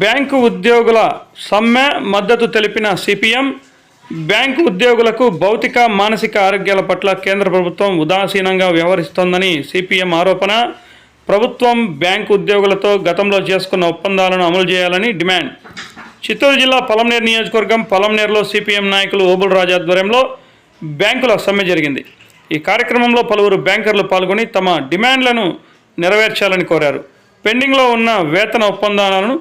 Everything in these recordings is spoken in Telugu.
బ్యాంకు ఉద్యోగుల సమ్మె మద్దతు తెలిపిన సిపిఎం బ్యాంకు ఉద్యోగులకు భౌతిక మానసిక ఆరోగ్యాల పట్ల కేంద్ర ప్రభుత్వం ఉదాసీనంగా వ్యవహరిస్తోందని సిపిఎం ఆరోపణ. ప్రభుత్వం బ్యాంకు ఉద్యోగులతో గతంలో చేసుకున్న ఒప్పందాలను అమలు చేయాలని డిమాండ్. చిత్తూరు జిల్లా పలంనేరు నియోజకవర్గం పలంనేరులో సిపిఎం నాయకులు ఓబుల్ రాజు ఆధ్వర్యంలో బ్యాంకుల సమ్మె జరిగింది. ఈ కార్యక్రమంలో పలువురు బ్యాంకర్లు పాల్గొని తమ డిమాండ్లను నెరవేర్చాలని కోరారు. పెండింగ్లో ఉన్న వేతన ఒప్పందాలను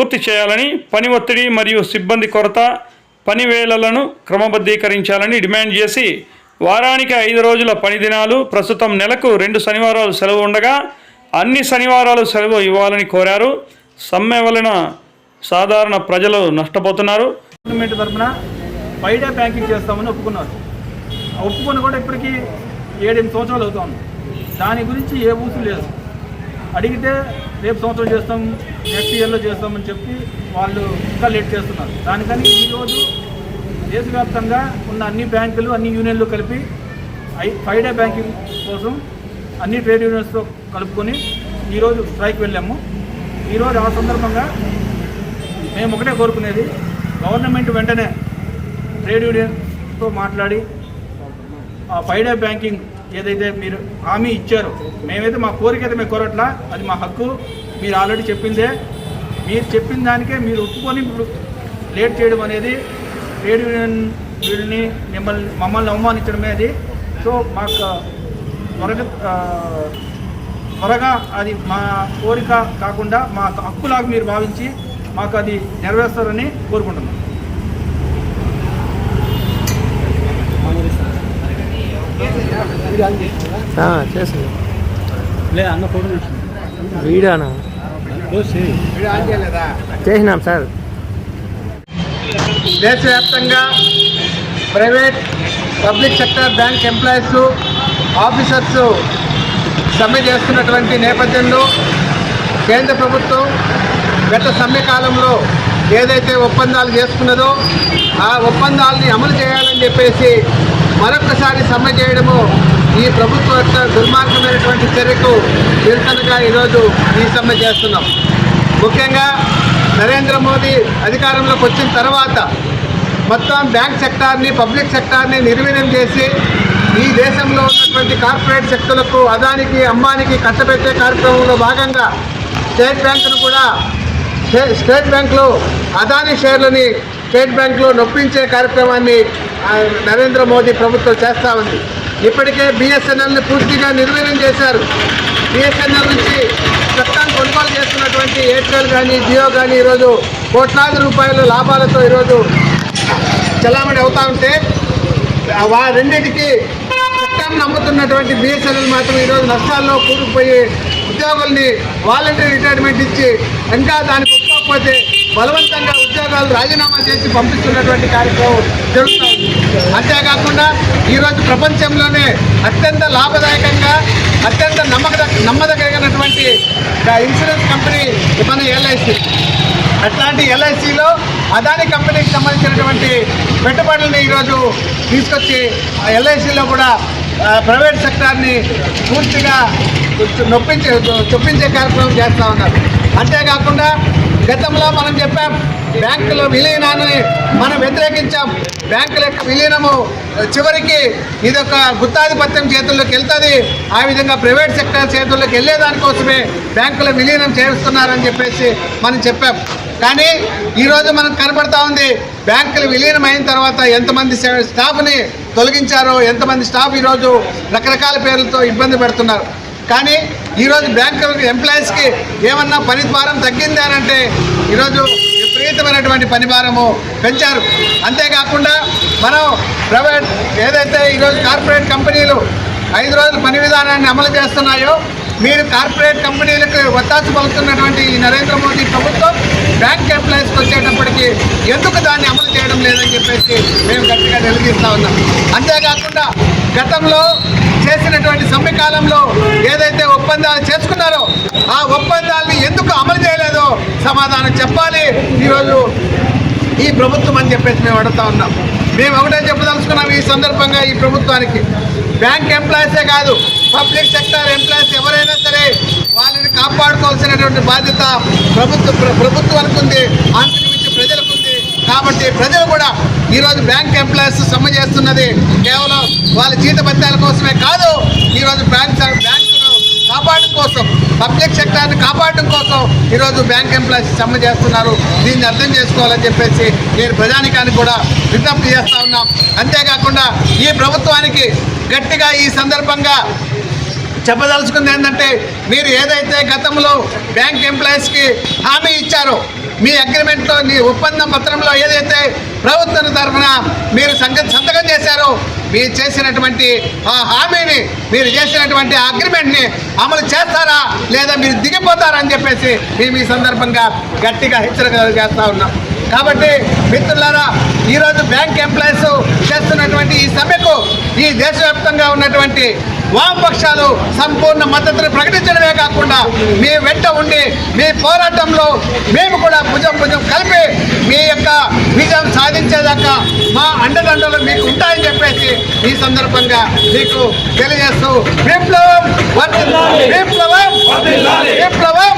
పూర్తి చేయాలని పని ఒత్తిడి మరియు సిబ్బంది కొరత పని వేళలను క్రమబద్ధీకరించాలని డిమాండ్ చేసి వారానికి ఐదు రోజుల పని దినాలు ప్రస్తుతం నెలకు రెండు శనివారాలు సెలవు ఉండగా అన్ని శనివారాలు సెలవు ఇవ్వాలని కోరారు. సమ్మె వలన సాధారణ ప్రజలు నష్టపోతున్నారు. గవర్నమెంట్ తరఫున బయట బ్యాంకింగ్ చేస్తామని ఒప్పుకున్నారు. ఒప్పుకొని కూడా ఇప్పటికీ ఏడెనిమిది సంవత్సరాలు అవుతా దాని గురించి ఏ ఊసు లేదు. అడిగితే రేపు సంవత్సరం చేస్తాం నెక్స్ట్ ఇయర్లో చేస్తామని చెప్పి వాళ్ళు ఇంకా లేట్ చేస్తున్నారు. దానికని ఈరోజు దేశవ్యాప్తంగా ఉన్న అన్ని బ్యాంకులు అన్ని యూనియన్లు కలిపి ఐ ఫైవ్ డే బ్యాంకింగ్ కోసం అన్ని ట్రేడ్ యూనియన్స్తో కలుపుకొని ఈరోజు స్ట్రైక్ వెళ్ళాము. ఈరోజు ఆ సందర్భంగా మేము ఒకటే కోరుకునేది గవర్నమెంట్ వెంటనే ట్రేడ్ యూనియన్తో మాట్లాడి ఆ ఫైవ్ డే బ్యాంకింగ్ ఏదైతే మీరు హామీ ఇచ్చారో మేమైతే మా కోరిక అయితే మేము కోరట్లా అది మా హక్కు. మీరు ఆల్రెడీ చెప్పిందే. మీరు చెప్పిన దానికే మీరు ఒప్పుకొని ఇప్పుడు లేట్ చేయడం అనేది ట్రేడ్ యూనియన్ వీళ్ళని మిమ్మల్ని మమ్మల్ని అవమానించడమే అది. సో మాకు త్వరగా త్వరగా అది మా కోరిక కాకుండా మా హక్కులాగా మీరు భావించి మాకు అది నెరవేరుస్తారని కోరుకుంటున్నాం. చేసింది లేదు అన్న ఫోటో వీడియోనా చేసినాం సార్. దేశవ్యాప్తంగా private public sector bank employees officers సమ్మె చేస్తున్నటువంటి నేపథ్యంలో కేంద్ర ప్రభుత్వం గత సమ్మె కాలంలో ఏదైతే ఒప్పందాలు చేసుకున్నదో ఆ ఒప్పందాలని అమలు చేయాలని చెప్పేసి మరొకసారి సమ్మె చేయడము ఈ ప్రభుత్వ యొక్క దుర్మార్గమైనటువంటి చర్యకు నిరసనగా ఈరోజు ఈ సమ్మె చేస్తున్నాం. ముఖ్యంగా నరేంద్ర మోదీ అధికారంలోకి వచ్చిన తర్వాత మొత్తం బ్యాంక్ సెక్టార్ని పబ్లిక్ సెక్టార్ని నిర్వీర్యం చేసి ఈ దేశంలో ఉన్నటువంటి కార్పొరేట్ శక్తులకు అదానికి అంబానికి కట్టబెట్టే కార్యక్రమంలో భాగంగా స్టేట్ బ్యాంకును కూడా స్టే- స్టేట్ బ్యాంకులో అదాని షేర్లని స్టేట్ బ్యాంకులో నొప్పించే కార్యక్రమాన్ని నరేంద్ర మోదీ ప్రభుత్వం చేస్తూ ఉంది. ఇప్పటికే బిఎస్ఎన్ఎల్ని పూర్తిగా నిర్వీర్యం చేశారు. బిఎస్ఎన్ఎల్ నుంచి చట్టాన్ని కొనుగోలు చేస్తున్నటువంటి ఎయిర్టెల్ కానీ జియో కానీ ఈరోజు కోట్లాది రూపాయల లాభాలతో ఈరోజు చలామణి అవుతా ఉంటే ఆ వా రెండింటికి చట్టం నమ్ముతున్నటువంటి బిఎస్ఎన్ఎల్ మాత్రం ఈరోజు నష్టాల్లో కూరుకుపోయి ఉద్యోగుల్ని వాలంటీర్ రిటైర్మెంట్ ఇచ్చి ఇంకా దానికి లేకపోతే బలవంతంగా ఉద్యోగాలు రాజీనామా చేసి పంపిస్తున్నటువంటి కార్యక్రమం జరుగుతుంది. అంతేకాకుండా ఈరోజు ప్రపంచంలోనే అత్యంత లాభదాయకంగా అత్యంత నమ్మక నమ్మదగినటువంటి ఇన్సూరెన్స్ కంపెనీ మన ఎల్ఐసి. అట్లాంటి ఎల్ఐసిలో అదాని కంపెనీకి సంబంధించినటువంటి పెట్టుబడుల్ని ఈరోజు తీసుకొచ్చి ఆ ఎల్ఐసిలో కూడా ప్రైవేట్ సెక్టార్ని పూర్తిగా నొప్పించే చొప్పించే కార్యక్రమం చేస్తూ ఉన్నారు. అంతేకాకుండా గతంలో మనం చెప్పాం బ్యాంకుల విలీనాన్ని మనం వ్యతిరేకించాం. బ్యాంకుల యొక్క విలీనము చివరికి ఇది ఒక గుత్తాధిపత్యం చేతుల్లోకి వెళ్తుంది. ఆ విధంగా ప్రైవేట్ సెక్టర్ చేతుల్లోకి వెళ్ళేదానికోసమే బ్యాంకుల విలీనం చేస్తున్నారని చెప్పేసి మనం చెప్పాం. కానీ ఈరోజు మనకు కనబడతా ఉంది బ్యాంకులు విలీనం అయిన తర్వాత ఎంతమంది స్టాఫ్ని తొలగించారో ఎంతమంది స్టాఫ్ ఈరోజు రకరకాల పేర్లతో ఇబ్బంది పెడుతున్నారు. కానీ ఈరోజు బ్యాంక్ ఎంప్లాయీస్కి ఏమన్నా పని భారం తగ్గింది అని అంటే ఈరోజు విపరీతమైనటువంటి పని భారము పెంచారు. అంతేకాకుండా మనం ప్రైవేట్ ఏదైతే ఈరోజు కార్పొరేట్ కంపెనీలు ఐదు రోజుల పని విధానాన్ని అమలు చేస్తున్నాయో మీరు కార్పొరేట్ కంపెనీలకు ఒత్తాసు పలుకుతున్నటువంటి ఈ నరేంద్ర మోదీ ప్రభుత్వం బ్యాంక్ ఎంప్లాయీస్కి వచ్చేటప్పటికి ఎందుకు దాన్ని అమలు చేయడం లేదని చెప్పేసి మేము గట్టిగా నిలదీస్తా ఉన్నాం. అంతేకాకుండా గతంలో చేసినటువంటి సమ్మె కాలంలో ఏదైతే ఒప్పందాలు చేసుకున్నారో ఆ ఒప్పందాలని ఎందుకు అమలు చేయలేదో సమాధానం చెప్పాలి. ఈరోజు ఈ ప్రభుత్వం అని చెప్పేసి మేము అడుగుతా ఉన్నాం. మేము ఒకటే చెప్పదలుచుకున్నాం ఈ సందర్భంగా ఈ ప్రభుత్వానికి. బ్యాంక్ ఎంప్లాయీసే కాదు పబ్లిక్ సెక్టర్ ఎంప్లాయీస్ ఎవరైనా సరే వాళ్ళని కాపాడుకోవాల్సినటువంటి బాధ్యత ప్రభుత్వ ప్ర- ప్రభుత్వానికి ఉంది అంతకు మించి ప్రజలకు ఉంది. కాబట్టి ప్రజలు కూడా ఈరోజు బ్యాంక్ ఎంప్లాయీస్ సమ్మె చేస్తున్నది కేవలం వాళ్ళ జీతభత్యాల కోసమే కాదు ఈరోజు బ్యాంక్ బ్యాంకును కాపాడడం కోసం పబ్లిక్ సెక్టార్ని కాపాడడం కోసం ఈరోజు బ్యాంక్ ఎంప్లాయీస్ సమ్మె చేస్తున్నారు. దీన్ని అర్థం చేసుకోవాలని చెప్పేసి నేను ప్రజానికానికి కూడా విజ్ఞప్తి చేస్తూ ఉన్నాం. అంతేకాకుండా ఈ ప్రభుత్వానికి గట్టిగా ఈ సందర్భంగా చెప్పదలుచుకుంది ఏంటంటే మీరు ఏదైతే గతంలో బ్యాంక్ ఎంప్లాయీస్కి హామీ ఇచ్చారో మీ అగ్రిమెంట్లో మీ ఒప్పందం పత్రంలో ఏదైతే ప్రభుత్వం తరఫున మీరు సంగ సంతకం చేశారో మీరు చేసినటువంటి ఆ హామీని మీరు చేసినటువంటి అగ్రిమెంట్ని అమలు చేస్తారా లేదా మీరు దిగిపోతారా అని చెప్పేసి మేము ఈ సందర్భంగా గట్టిగా హెచ్చరిక చేస్తూ ఉన్నాం. కాబట్టి మిత్రులారా ఈరోజు బ్యాంక్ ఎంప్లాయీస్ చేస్తున్నటువంటి ఈ సమ్మెకు ఈ దేశవ్యాప్తంగా ఉన్నటువంటి వామపక్షాలు సంపూర్ణ మద్దతును ప్రకటించడమే కాకుండా మీ వెంట ఉండి మీ పోరాటంలో మేము కూడా భుజం భుజం కలిపి మీ యొక్క విజయం సాధించేదాకా మా అండదండలు మీకు ఉంటాయని చెప్పేసి ఈ సందర్భంగా మీకు తెలియజేస్తూ విప్లవం! విప్లవం విప్లవం